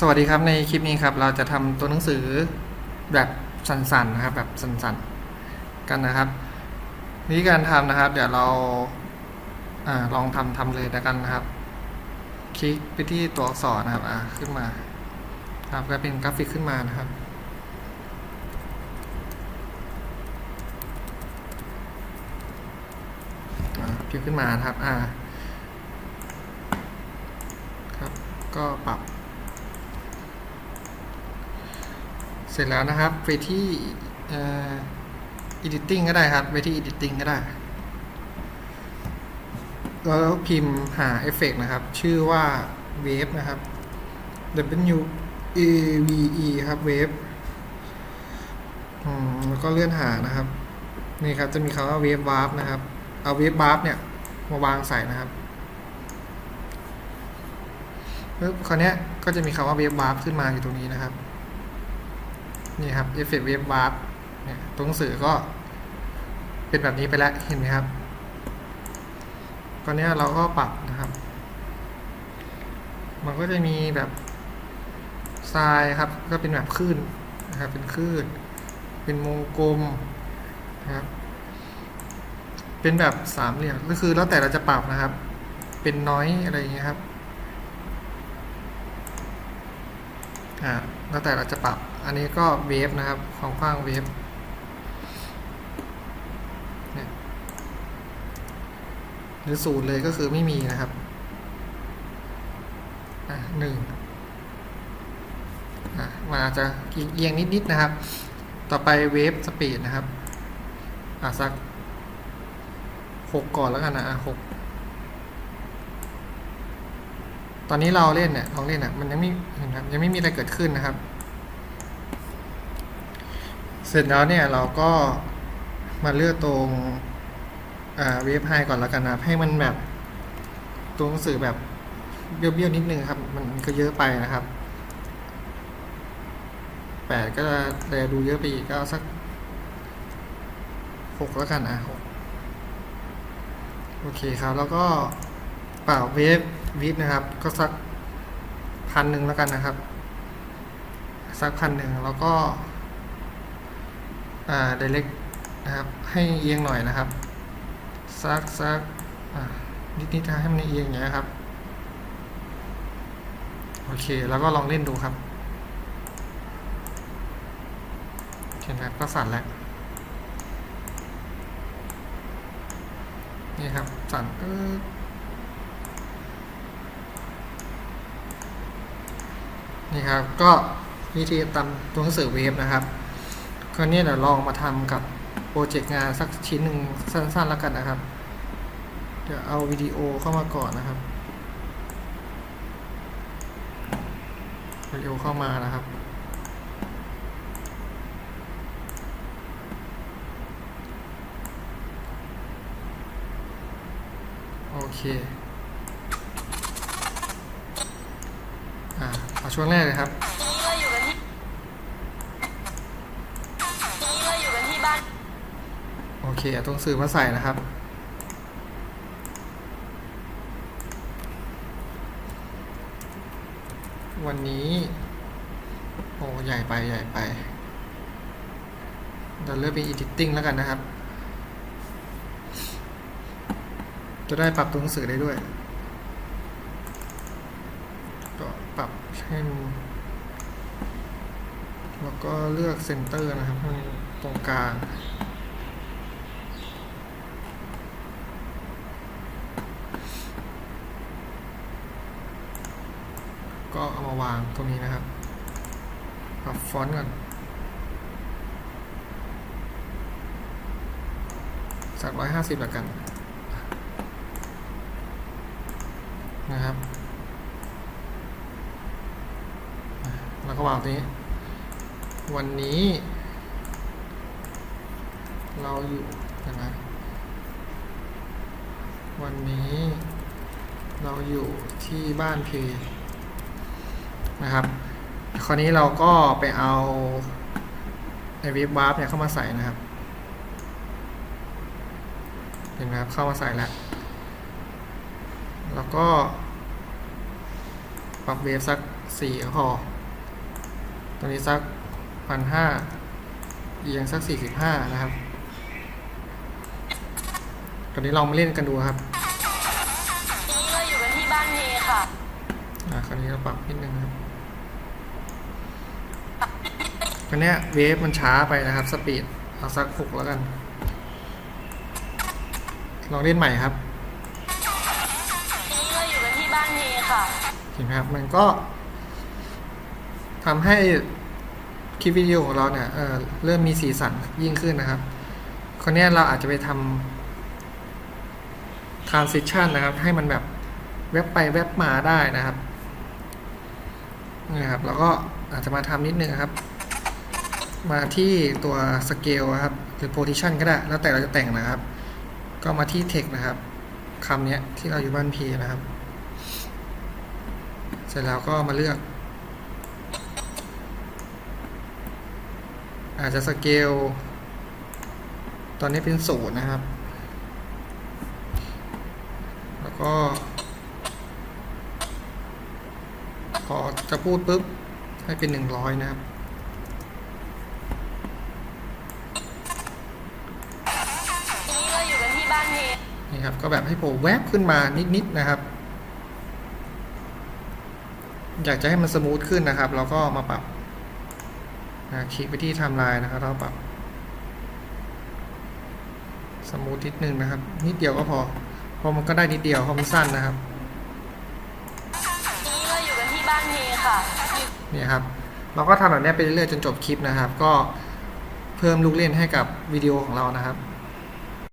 สวัสดีครับในคลิปนี้ครับ เราจะทำตัวหนังสือแบบสั้นๆนะครับ แบบสั้นๆกันนะครับวิธีการทำนะครับ เดี๋ยวเราอลองทำทำเลยแล้วกันนะครับ คลิกไปที่ตัวอักษรนะครับอ่าขึ้นมา ครับก็เป็นกราฟิกขึ้นมานะครับ พิมพ์ขึ้นมานะครับอ่า ครับ ก็ปรับ เสร็จแล้วนะครับไปที่อ่อ editing ก็ได้ครับไปที่ editing ก็ได้แล้วพิมพ์หาเอฟเฟกนะครับ ชื่อว่า wave นะครับ W A V E ครับ wave แล้วก็เลื่อนหานะครับ นี่ครับจะมีคำว่า wave warp นะครับ เอา wave warp เนี่ย มาวางใส่นะครับปึ๊บคราวนี้ก็จะมีคำว่า wave warp ขึ้นมาอยู่ตรงนี้นะครับ นี่ครับ effect wave warp เนี่ยตัวหนังสือก็เป็นแบบนี้ไปแล้วเห็นไหมครับตอนนี้เราก็ปรับนะครับ มันก็จะมีแบบทรายครับ ก็เป็นแบบคลื่นนะครับ เป็นคลื่น เป็นวงกลมนะครับ เป็นแบบสามเหลี่ยมก็คือแล้วแต่เราจะปรับนะครับ เป็นน้อยอะไรอย่างเงี้ยครับ อ่าแล้วแต่เราจะปรับ อันนี้ก็เวฟนะครับความกว้างเวฟหรือศูนย์เลยก็คือไม่มีนะครับ อะหนึ่งอะมันอาจจะเอียงนิดๆนะครับ ต่อไปเวฟสปีดนะครับ อะสักหกก่อนแล้วกันนะอะหก ตอนนี้เราเล่นเนี่ยลองเล่นอะมันยังไม่เห็นครับยังไม่มีอะไรเกิดขึ้นนะครับ เสร็จแล้วเนี่ยเราก็มาเลือกตรงเวฟไฮก่อนแล้วกันนะให้มันแบบตัวหนังสือแบบเบี้ยวๆนิดนึงครับ มันก็เยอะไปนะครับแปดก็แลดูเยอะไปอีกก็สักหกแล้วกันอะหกโอเคครับ แล้วก็เปล่าเวฟ วิดนะครับ ก็สักพันหนึ่งแล้วกันนะครับ สักพันหนึ่งแล้วก็อ่า direct นะครับ ให้เอียงหน่อยนะครับสักสักอ่านิดๆนะให้มันเอียงอย่างเงี้ยครับ โอเค แล้วก็ลองเล่นดูครับเห็นไหมก็สั่นแล้ว นี่ครับ สั่นเออ นี่ครับ ก็วิธีตามตัวหนังสือเวฟนะครับคราวนี้เดี๋ยวลองมาทำกับโปรเจกต์งานสักชิ้นหนึ่งสั้นๆแล้วกันนะครับ เดี๋ยวเอาวิดีโอเข้ามาก่อนนะครับวิดีโอเข้ามานะครับโอเค อ่า เอาช่วงแรกเลยครับทีนี้เราอยู่กันที่ทีนี้เราอยู่กันที่บ้าน โอเคเอาตัวหนังสือมาใส่นะครับ วันนี้ โอ้ใหญ่ไปใหญ่ไปเราเลือกเป็น editing แล้วกันนะครับ จะได้ปรับตัวหนังสือได้ด้วย ก็ ปรับให้มันแล้วก็เลือกเซนเตอร์นะครับให้ตรงกลางก็เอามาวางตรงนี้นะครับ ปรับฟอนต์ก่อนสักร้อยห้าสิบละกัน นะครับ แล้วก็วางตรงนี้ วันนี้ เราอยู่นะวันนี้เราอยู่ที่บ้านเพนะครับ คราวนี้เราก็ไปเอาไอเวฟวาร์ปเนี่ยเข้ามาใส่นะครับ เห็นไหมครับ เข้ามาใส่แล้ว แล้วก็ปรับเวฟสักสี่ก็พอ ตัวนี้สักพันห้าเอียงสักสี่สิบห้านะครับตอนนี้ลองมาเล่นกันดูครับนี้เราอยู่กันที่บ้านเมย์ค่ะอะคราวนี้เราปรับนิดนึงครับตอนเนี้ยเวฟมันช้าไปนะครับ สปีดเอาสักหกแล้วกัน ลองเล่นใหม่ครับนี้เราอยู่กันที่บ้านเมย์ค่ะเห็นไหมครับ มันก็ ทำให้คลิปวิดีโอของเราเนี่ยเเริ่มมีสีสันยิ่งขึ้นนะครับคราวเนี้เราอาจจะไปทำ transition นะครับ ให้มันแบบแวบไปแวบมาได้นะครับนะครับ แล้วก็อาจจะมาทำนิดนึงครับ มาที่ตัว scale ครับ หรือ position ก็ได้ แล้วแต่เราจะแต่งนะครับ ก็มาที่ text นะครับคำเนี้ยที่เราอยู่บ้านพีนะครับ เสร็จแล้วก็มาเลือก อาจจะสเกล ตอนนี้เป็นศูนย์นะครับ แล้วก็ พอจะพูดปุ๊บ ให้เป็นหนึ่งร้อยนะครับนี้เราอยู่กันที่บ้านเมย์นี่ครับ ก็แบบให้โผล่แวบขึ้นมานิด ๆ นะครับ อยากจะให้มันสมูทขึ้นนะครับ เราก็มาปรับนะ คลิกไปที่ไทม์ไลน์นะครับเราปรับสมูทนิดนึงนะครับ นิดเดียวก็พอเพราะมันก็ได้นิดเดียวเพราะมันสั้นนะครับนี้เราอยู่กันที่บ้านเมย์ค่ะเนี่ยครับ เราก็ทำแบบนี้ไปเรื่อยๆจนจบคลิปนะครับ ก็เพิ่มลูกเล่นให้กับวิดีโอของเรานะครับ